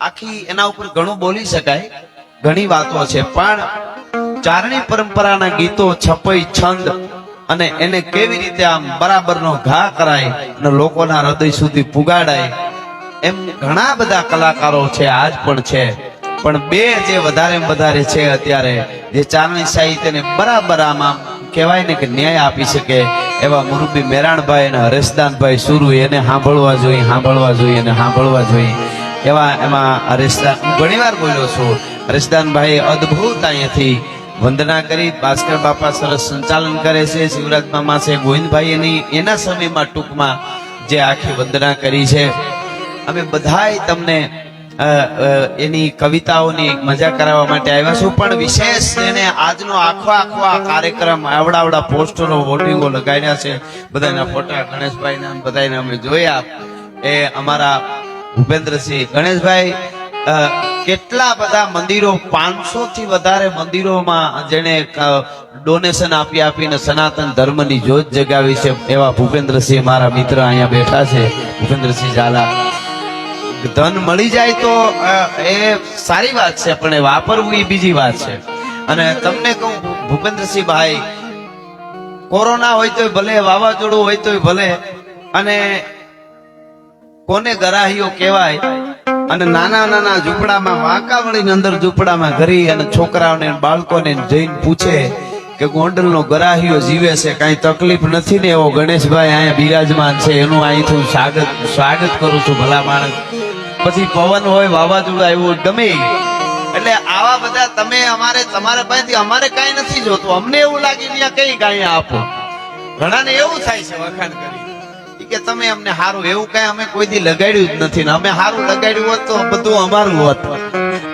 આખી એના ઉપર ઘણું બોલી શકાય, ઘણી વાતો છે, પણ ચારણી પરંપરાના ગીતો છપઈ છંદ અને એને કેવી રીતે આમ બરાબરનો ઘા કરાય અને લોકોના હૃદય સુધી પુગાડાય, એમ ઘણા બધા કલાકારો છે, આજ પણ છે. પણ બે જે વધારે વધારે છે અત્યારે, જે ચારણી સાહિત્યને બરાબર આમાં કહેવાય ને કે ન્યાય આપી શકે, એવા મુરબી મેરાણભાઈ અને હરેશદાનભાઈ સુરુ એને સાંભળવા જોઈએ સાંભળવા જોઈએ અને સાંભળવા જોઈએ એવા એમાં હરેશદાન ઘણી વાર બોલ્યો છું. હરેશદાનભાઈ અદ્ભુત અહીંયાથી વંદના કરી, ભાસ્કર બાપા સરસ સંચાલન કરે છે, શિવરાજ મામા છે, ગોવિંદભાઈ એની એના સમયમાં ટૂંકમાં જે આખી વંદના કરી છે. અમે બધાય તમને એની કવિતાઓની મજા કરાવવા માટે આવ્યા છું, પણ વિશેષ એને આજનો આખો આખો આ કાર્યક્રમ આવડાવડા પોસ્ટરો હોર્ડિંગો લગાડ્યા છે. બધાના ફોટા ગણેશભાઈના બધાને અમે જોયા. એ અમારા ભૂપેન્દ્રસિંહ. ગણેશભાઈ કેટલા બધા મંદિરો પાંચસો થી વધારે મંદિરોમાં જેને ડોનેશન આપી આપીને સનાતન ધર્મની જોત જગાવી છે એવા ભૂપેન્દ્રસિંહ મારા મિત્ર અહીંયા બેઠા છે. ભૂપેન્દ્રસિંહ ઝાલા, ધન મળી જાય તો એ સારી વાત છે, પણ એ વાપરવું એ બીજી વાત છે. અને તમને કહું ભૂપેન્દ્રસિંહ ભાઈ કોરોના હોય તોય ભલે, વાવાઝોડું હોય તોય ભલે, અને કોને ગરાહીઓ કહેવાય? અને નાના નાના ઝૂંપડામાં વાંકાવળીની અંદર ઝૂંપડામાં ઘરી અને છોકરાઓને બાળકોને જઈને પૂછે કે ગોંડલનો ગરાહીઓ જીવે છે, કાંઈ તકલીફ નથી ને એવો ગણેશભાઈ અહીંયા બિરાજમાન છે, એનું અહીંથી સ્વાગત સ્વાગત કરું છું ભલા માણસ. પછી પવન હોય, વાવાઝોડું આવ્યું ગમે. એટલે આવા બધા તમે અમારે, તમારા પાસેથી અમારે કઈ નથી જોતું. અમને એવું લાગે ત્યાં કઈ ગાય આપો. ઘણાને એવું થાય છે વખાણ કરી કે તમે અમને સારું એવું કઈ અમે કોઈ દી લગાડ્યું જ નથી ને અમે સારું લગાડ્યું હોત તો બધું અમારું હોત.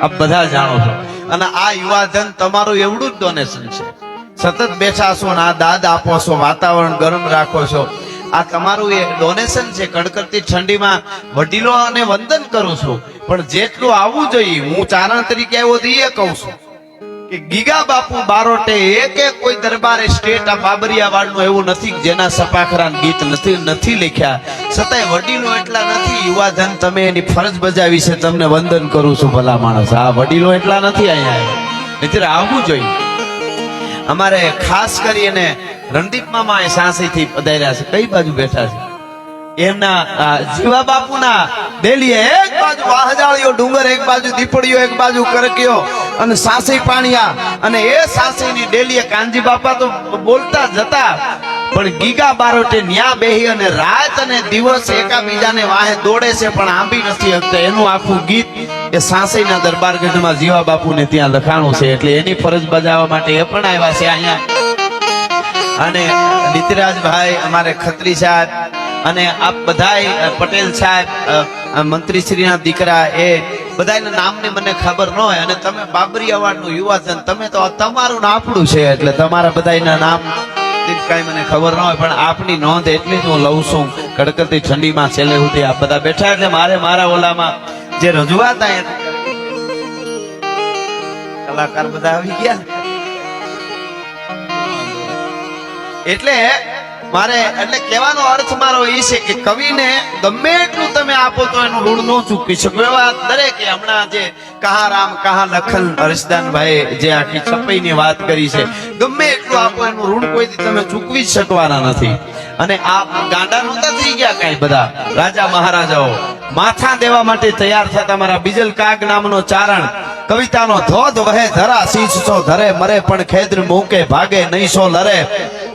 આપ બધા જાણો છો. અને આ યુવાધન તમારું એવડું જ ડોનેશન છે. સતત બેઠા છો ને આ દાદ આપો છો, વાતાવરણ ગરમ રાખો છો. આ તમારું એ ડોનેશન છે. કડકડતી ઠંડીમાં વડીલો અને વંદન કરું છું. પણ જેટલું આવવું જોઈએ, હું ચારણ તરીકે આવ્યો તો એ કહું છું. કે ગીગા બાપુ બારોટે એક એક કોઈ દરબારે સ્ટેટ આ બાબરિયા વાળનું એવું નથી જેના સપાખરા ગીત નથી નથી લખ્યા. છતાંય વડીલો એટલા નથી, યુવાધન તમે એની ફરજ બજાવી છે, તમને વંદન કરું છું ભલા માણસ. આ વડીલો એટલા નથી અહીંયા. નહીંતર આવવું જોઈએ. અમારે ખાસ કરીને રણદીપ મામા એ સાંસીથી પધાર્યા છે. કઈ બાજુ બેઠા છે? એમના આ, જીવા બાપુના દેલીએ એક બાજુ વાહજાળીઓ ડુંગર એક બાજુ દીપડીઓ એક બાજુ કરક્યો અને સાસી પાણીયા અને એ સાસીની ડેલીએ કાનજી બાપા તો બોલતા જતા પણ ગીગા બારોટે ન્યા બેહી અને રાત અને દિવસ એકાબીજાને વાહે દોડે છે પણ આંબી નથી હકતા. એનું આખું ગીત એ સાસઈના દરબારગઢમાં જીવા બાપુને ત્યાં લખાણું છે એટલે એની ફરજ બજાવવા માટે એ પણ આવ્યા છે અહીંયા. અને નીતિરાજભાઈ અમારે ખત્રી સાહેબ અને આપ બધાય પટેલ સાહેબ મંત્રીશ્રીના દીકરા એ બધાના નામને મને ખબર ન હોય અને તમે બાબરી અવાર્ડનું યુવાધન તમે તો તમારું ને છે એટલે તમારા બધાના નામ કાંઈ મને ખબર ન હોય, પણ આપની નોંધ એટલી જ હું લઉં છું કડકડતી ઠંડીમાં છેલ્લે સુધી આપ બધા બેઠા એટલે મારે મારા ઓલામાં જે રજૂઆત કલાકાર બધા આવી ગયા? એટલે મારે એટલે કહેવાનો અર્થ મારો એ છે કે કવિને ગમે એટલું તમે આપો તો એનું ઋણ ન ચૂકવી શકો. એવા દરેકે હમણાં જે કહા રામ કહા લખન હર્ષદાનભાઈ જે આખી છપાઈની વાત કરી છે, ગમે એટલું આપો એનું ઋણ કોઈથી તમે ચૂકવી શકવાના નથી. અને આ ગાંડા નહોતા થઈ ગયા કઈ બધા. રાજા મહારાજાઓ, માથા દેવા માટે તૈયાર થતા મારા બીજલ કાગ નામનો ચારણ. કવિતાનો ધોધ વહે ધરા શીશ ધરે, મરે પણ ખેદ મૂકે, ભાગે નહીં સો લરે.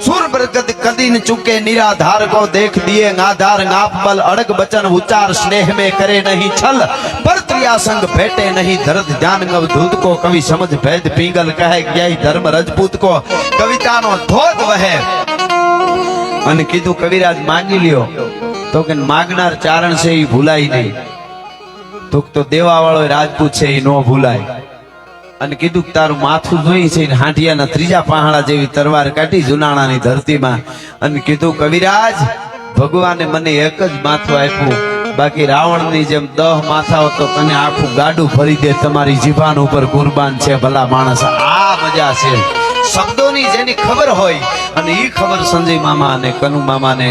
सुर बरगद कदी न चुके निराधार को देख दिए आधार नाप बल अड़क बचन उचार स्नेह में करे नहीं छल। पर त्रिया संग भेटे नहीं धरत ध्यान गव दूत को कवि समझ भेद। पिंगल कहे यही धर्म रजपूत को। कविता नो धोत वहे। कविराज मांगी लियो। तो લ્યો मांगनार चारण से ही છે नहीं। तो, तो देवा वालों राजपूत से ही नो ભૂલાય અને કીધું કે તારું માથું જોઈ છે હાંઠિયાના ત્રીજા પહાડા જેવી તરવાર કાઢી જુનાણાની ધરતીમાં. અને કીધું, કવિરાજ, ભગવાને મને એક જ માથું આપ્યું. બાકી રાવણની જેમ દહ માથાઓ તો તને આખું ગાડું ફરી દે, તમારી જીભાન ઉપર કુરબાન છે, ભલા માણસ. આ મજા છે. શબ્દોની જેની ખબર હોય, અને એ ખબર સંજય મામા અને કનુ મામા ને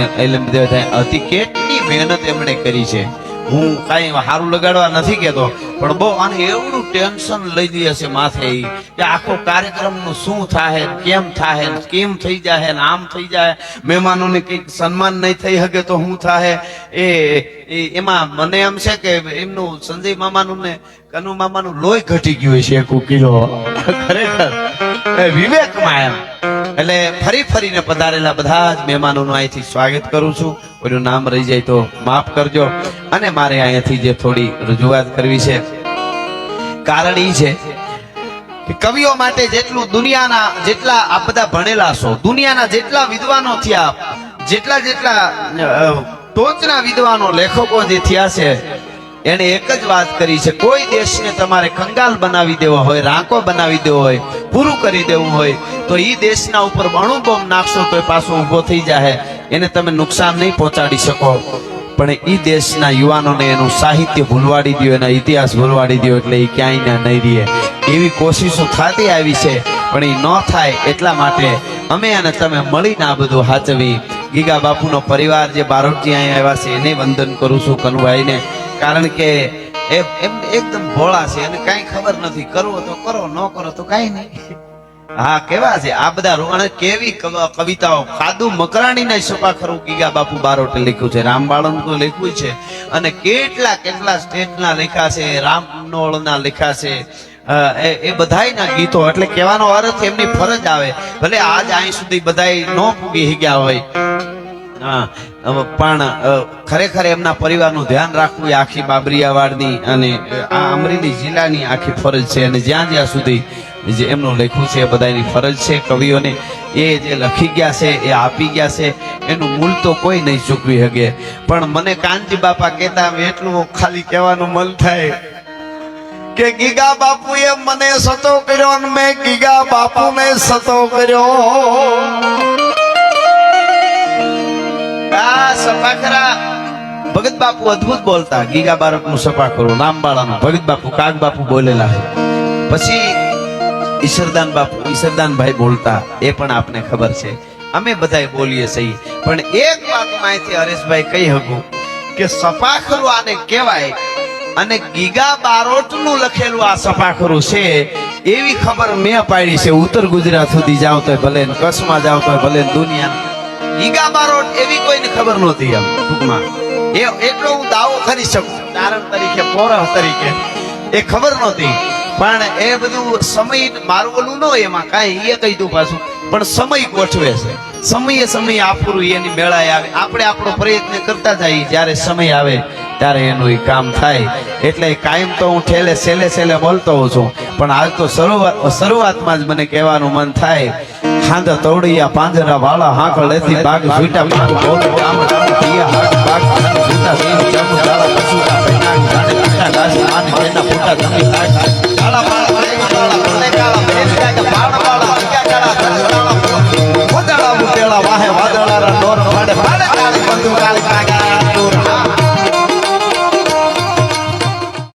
હતી કેટલી મહેનત એમણે કરી છે. હું કાંઈ સારું લગાડવા નથી કહેતો પણ બહુ આને એવડું ટેન્શન લઈ દે છે માથે કે આખો કાર્યક્રમનું શું થાય કેમ થાય કેમ થઈ જાય આમ થઈ જાય મહેમાનોને કંઈક સન્માન નહીં થઈ શકે તો શું થાય એ એમાં મને એમ છે કે એમનું સંજય મામાનું ને કનુ મામાનું લોહી ઘટી ગયું છે એક કિલો. ખરેખર. વિવેક વિવેકમાં એમ. એટલે ફરી ફરીને પધારેલા બધા જ મહેમાનોનું અહીંથી સ્વાગત કરું છું. કોઈનું નામ રહી જાય તો માફ કરજો. અને મારે અહીંયાથી જે થોડી રજૂઆત કરવી છે, કારણ એ છે કવિઓ માટે જેટલું દુનિયાના જેટલા આ બધા ભણેલા છો, દુનિયાના જેટલા વિદ્વાનો થયા, જેટલા જેટલા ટોચના વિદ્વાનો, લેખકો જે થયા છે એને એક જ વાત કરી છે, કોઈ દેશને તમારે કંગાલ બનાવી દેવો હોય, રાંકો બનાવી દેવો હોય, પૂરું કરી દેવું હોય તો એ દેશના ઉપર અણુ બોમ્બ નાખશો તો એ પાછો ઊભો થઈ જાય એને તમે નુકસાન નહીં પહોંચાડી શકો. પણ એ દેશના યુવાનોને એનું સાહિત્ય ભૂલવાડી દો એના ઇતિહાસ ભૂલવાડી દો એટલે એ ક્યાંય ના નહીં રહીએ. એવી કોશિશો થતી આવી છે, પણ એ ન થાય એટલા માટે અમે અને તમે મળીને આ બધું હાચવી ગીગા બાપુનો પરિવાર જે બારોટજી અહીંયા આવ્યા છે, એને વંદન કરું છું કનુભાઈને. કારણ કે એમ એકદમ ભોળા છે અને કાંઈ ખબર નથી. કરવો તો કરો, ન કરો તો કાંઈ નહીં. હા, કેવા છે? આ બધા રોણ કેવી કવ- કવિતાઓ? ખાદુ મકરાણી ને છપા ખરું ગીગા બાપુ બારોટ લખ્યું છે. રામબાળનું તો લખ્યું છે. અને કેટલા કેટલા સ્ટેટ ના લખ્યા છે રામનોળ ના લખ્યા છે. એ બધાયના ગીતો, એટલે કહેવાનો અર્થ એમની ફરજ આવે. ભલે આજ અહીં સુધી બધાય નો પૂગી ગયા હોય. પણ ખરેખર એમના પરિવારનું ધ્યાન રાખવું એ આખી બાબરિયાવાડની અને આ અમરેલી જિલ્લાની આખી ફરજ છે. અને જ્યાં જ્યાં સુધી જે એમનું લખ્યું છે એ બધાની ફરજ છે. કવિઓને એ જે લખી ગયા છે, એ આપી ગયા છે. એનું મૂળ તો કોઈ નહીં ચૂકવી શકે. પણ મને કાનજી બાપા કહેતા એટલું ખાલી કહેવાનું મન થાય કે ગીગા બાપુએ મને સતો કર્યો અને મેં ગીગા બાપુને સતો કર્યો. આ સપાખરા ભગત બાપુ અદ્ભુત બોલતા, ગીગા બારકનું નામ બાળાનું ભગત બાપુ કાગ બાપુ બોલેલા છે. પછી ઈશ્વરદાન બાપુ ઈશ્વરદાનભાઈ બોલતા, એ પણ આપને ખબર છે. અમે બધાય બોલીએ સહી પણ એક વાત માહિતી હરેશભાઈ કહી શકું કે સપાખરું આને કહેવાય અને ગીગા બારોટનું લખેલું આ સપાખરું છે, એવી ખબર મેં પાડી છે. ઉત્તર ગુજરાત સુધી જાવ તો ભલે કચ્છમાં જાવ તો ભલે દુનિયા ગીગા બારોટ એવી કોઈને ખબર નહોતી એમ, ટૂંકમાં. એ એટલો હું દાવો કરી શકું. કારણ તરીકે, પોરહ તરીકે. એ ખબર નહોતી. પણ એ બધું સમય મારવાનું ન હોય એમાં કાંઈ એ કહી દઉં પાછું પણ સમય ગોઠવે છે સમયે સમયે આપણું એની મેળાએ આવે આપણે આપણો પ્રયત્ન કરતા જઈએ જ્યારે સમય આવે ત્યારે એનું એ કામ થાય એટલે કાયમ તો હું ઠેલે છેલ્લે છેલ્લે બોલતો હોઉં છું પણ હાલ તો શરૂઆત શરૂઆતમાં જ મને કહેવાનું મન થાય હાંધા તોડિયા પાંજરા વાળા હાંકળ લેતી બાગ ઝૂટા પાક બોલ કામ પિયા હાક બાગ ઝૂટા સીન જામ જાળા પશુટા પૈનાક જાણે પીટા ઘાસ આને કેના ફૂટા જમી